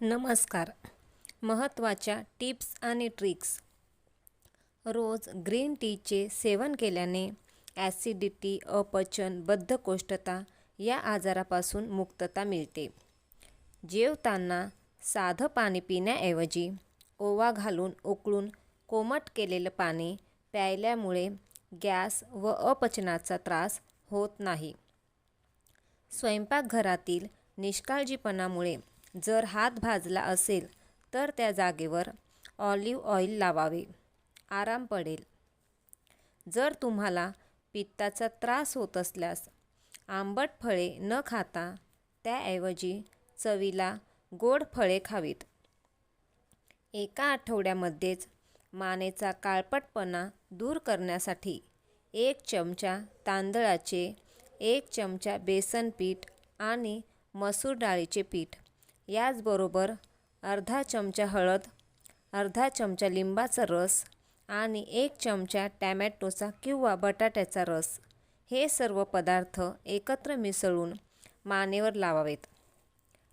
नमस्कार. महत्त्वाच्या टिप्स आणि ट्रिक्स. रोज ग्रीन टीचे सेवन केल्याने ॲसिडिटी अपचन बद्धकोष्ठता या आजारापासून मुक्तता मिळते. जेवताना साधं पाणी पिण्याऐवजी ओवा घालून उकळून कोमट केलेलं पाणी प्यायल्यामुळे गॅस व अपचनाचा त्रास होत नाही. स्वयंपाकघरातील निष्काळजीपणामुळे जर हात भाजला असेल तर त्या जागेवर ऑलिव्ह ऑइल लावावे. आराम पडेल. जर तुम्हाला पित्ताचा त्रास होत असल्यास आंबट फळे न खाता त्याऐवजी चवीला गोड फळे खावीत. एका आठवड्यामध्येच मानेचा काळपटपणा दूर करण्यासाठी एक चमचा तांदळाचे एक चमचा बेसन पीठ आणि मसूर डाळीचे पीठ याचबरोबर अर्धा चमचा हळद अर्धा चमचा लिंबाचा रस आणि एक चमचा टॅमॅटोचा किंवा बटाट्याचा रस. हे सर्व पदार्थ एकत्र मिसळून मानेवर लावावेत.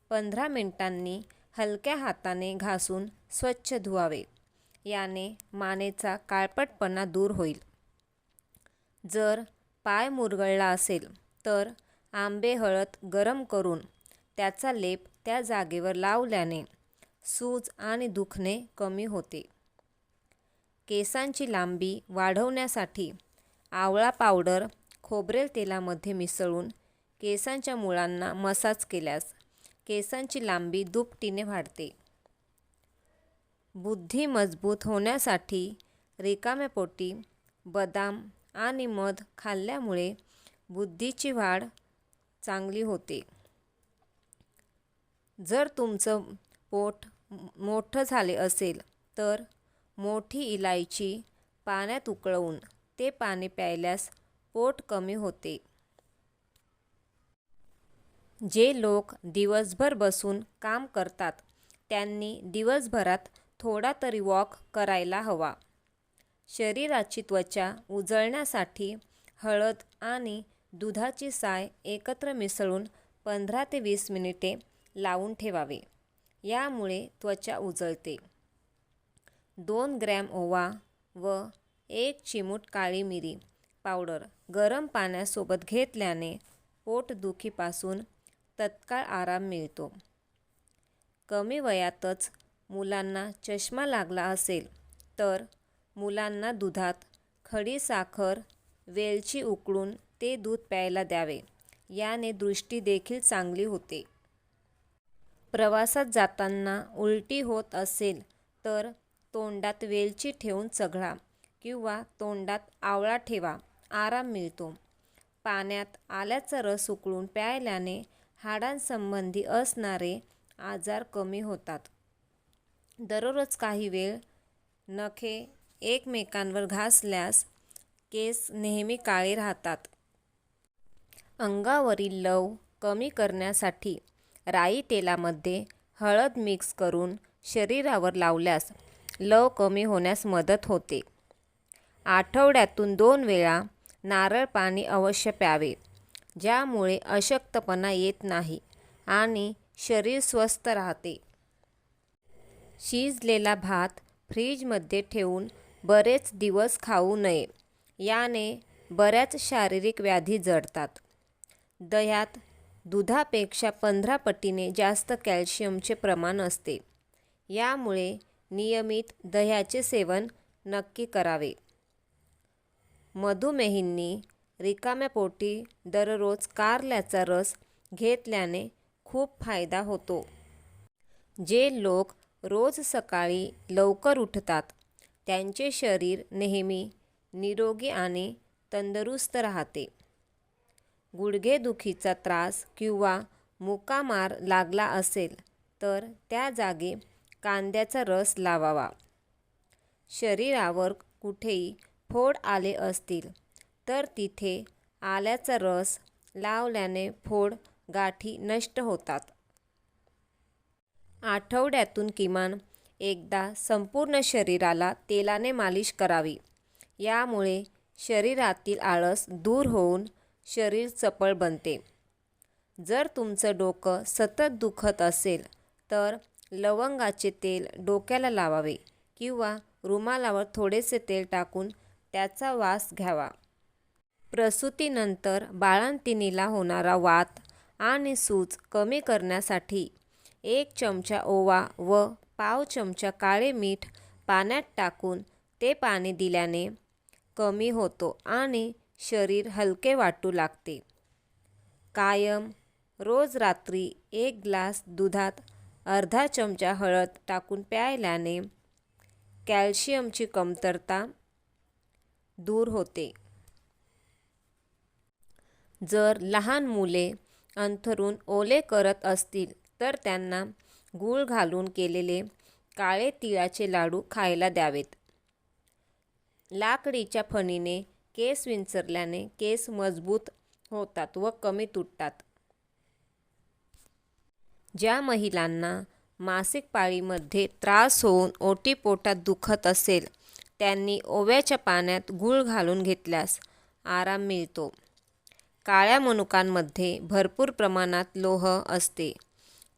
पंधरा मिनिटांनी हलक्या हाताने घासून स्वच्छ धुवावे. याने मानेचा काळपटपणा दूर होईल. जर पाय मुरगळला असेल तर आंबे हळद गरम करून त्याचा लेप त्या जागेवर लावल्याने सूज आणि दुखणे कमी होते. केसांची लांबी वाढवण्यासाठी आवळा पावडर खोबरेल तेलामध्ये मिसळून केसांच्या मुळांना मसाज केल्यास केसांची लांबी दुपटीने वाढते. बुद्धी मजबूत होण्यासाठी रिकाम्या पोटी बदाम आणि मध खाल्ल्यामुळे बुद्धीची वाढ चांगली होते. जर तुमचं पोट मोठं झाले असेल तर मोठी इलायची पाण्यात उकळवून ते पाणी प्यायल्यास पोट कमी होते. जे लोक दिवसभर बसून काम करतात त्यांनी दिवसभरात थोडा तरी वॉक करायला हवा. शरीराची त्वचा उजळण्यासाठी हळद आणि दुधाची साय एकत्र मिसळून पंधरा ते वीस मिनिटे लावून ठेवावे. यामुळे त्वचा उजळते. दोन ग्रॅम ओवा व एक चिमूट काळी मिरी पावडर गरम पाण्यासोबत घेतल्याने पोटदुखीपासून तत्काळ आराम मिळतो. कमी वयातच मुलांना चष्मा लागला असेल तर मुलांना दुधात खडी साखर वेलची उकळून ते दूध प्यायला द्यावे. याने दृष्टी देखील चांगली होते. प्रवासात जाताना उलटी होत असेल तर तोंडात वेलची ठेवून चघळा किंवा तोंडात आवळा ठेवा आराम मिळतो. पाण्यात आल्याचा रस उकळून प्यायल्याने हाडांसंबंधी असणारे आजार कमी होतात. दररोज काही वेळ नखे एकमेकांवर घासल्यास केस नेहमी काळे राहतात. अंगावरील लव कमी करण्यासाठी राई तेलामध्ये हळद मिक्स करून शरीरावर लावल्यास लव कमी होण्यास मदत होते. आठवड्यातून दोन वेळा नारळ पाणी अवश्य प्यावे ज्यामुळे अशक्तपणा येत नाही आणि शरीर स्वस्थ राहते. शिजलेला भात फ्रीजमध्ये ठेवून बरेच दिवस खाऊ नये याने बऱ्याच शारीरिक व्याधी जडतात. दह्यात दुधापेक्षा पंधरा पटीने जास्त कॅल्शियमचे प्रमाण असते. यामुळे नियमित दह्याचे सेवन नक्की करावे. मधुमेहींनी रिकाम्या पोटी दररोज कारल्याचा रस घेतल्याने खूप फायदा होतो. जे लोक रोज सकाळी लवकर उठतात त्यांचे शरीर नेहमी निरोगी आणि तंदुरुस्त राहते. गुडघेदुखीचा त्रास किंवा मुकामार लागला असेल तर त्या जागी कांद्याचा रस लावावा. शरीरावर कुठेही फोड आले असतील तर तिथे आल्याचा रस लावल्याने फोड गाठी नष्ट होतात. आठवड्यातून किमान एकदा संपूर्ण शरीराला तेलाने मालिश करावी. यामुळे शरीरातील आळस दूर होऊन शरीर चपळ बनते. जर तुमचं डोकं सतत दुखत असेल तर लवंगाचे तेल डोक्याला लावावे किंवा रुमालावर थोडेसे तेल टाकून त्याचा वास घ्यावा. प्रसूतीनंतर बाळंतिणीला होणारा वात आणि सूज कमी करण्यासाठी एक चमचा ओवा व पाव चमचा काळे मीठ पाण्यात टाकून ते पाणी दिल्याने कमी होतो आणि शरीर हलके वाटू लागते. कायम रोज रात्री एक ग्लास दुधात अर्धा चमचा हळद टाकून प्यायल्याने कॅल्शियमची कमतरता दूर होते. जर लहान मुले अंथरून ओले करत असतील तर त्यांना गूळ घालून केलेले काळे तिळाचे लाडू खायला द्यावेत. लाकडीच्या फणीने केस विंचरल्याने केस मजबूत होतात व कमी तुटतात. ज्या महिलांना मासिक पाळीमध्ये त्रास होऊन ओटीपोटात दुखत असेल त्यांनी ओव्याच्या पाण्यात गूळ घालून घेतल्यास आराम मिळतो. काळ्या मनुकांमध्ये भरपूर प्रमाणात लोह असते.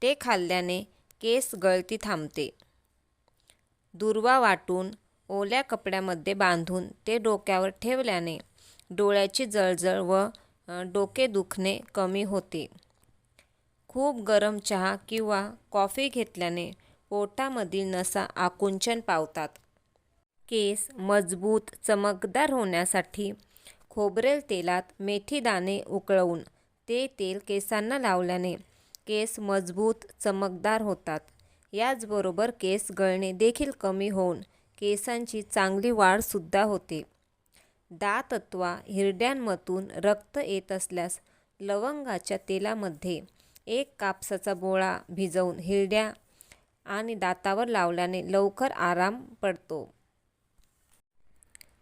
ते खाल्ल्याने केस गळती थांबते. दुर्वा वाटून ओल्या कपड्यामध्ये बांधून ते डोक्यावर ठेवल्याने डोळ्याची जळजळ व डोके दुखणे कमी होते. खूप गरम चहा किंवा कॉफी घेतल्याने पोटामधील नसा आकुंचन पावतात. केस मजबूत चमकदार होण्यासाठी खोबरेल तेलात मेथी दाणे उकळवून ते तेल केसांना लावल्याने केस मजबूत चमकदार होतात. याचबरोबर केस गळणे देखील कमी होऊन केसांची चांगली वाढसुद्धा होते. दात अथवा हिरड्यांमधून रक्त येत असल्यास लवंगाच्या तेलामध्ये एक कापसाचा बोळा भिजवून हिरड्या आणि दातावर लावल्याने लवकर आराम पडतो.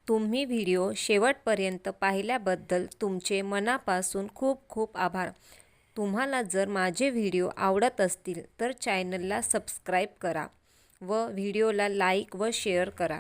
तुम्ही व्हिडिओ शेवटपर्यंत पाहिल्याबद्दल तुमचे मनापासून खूप खूप आभार. तुम्हाला जर माझे व्हिडिओ आवडत असतील तर चॅनलला सबस्क्राईब करा. व व्हिडिओला लाईक व शेअर करा.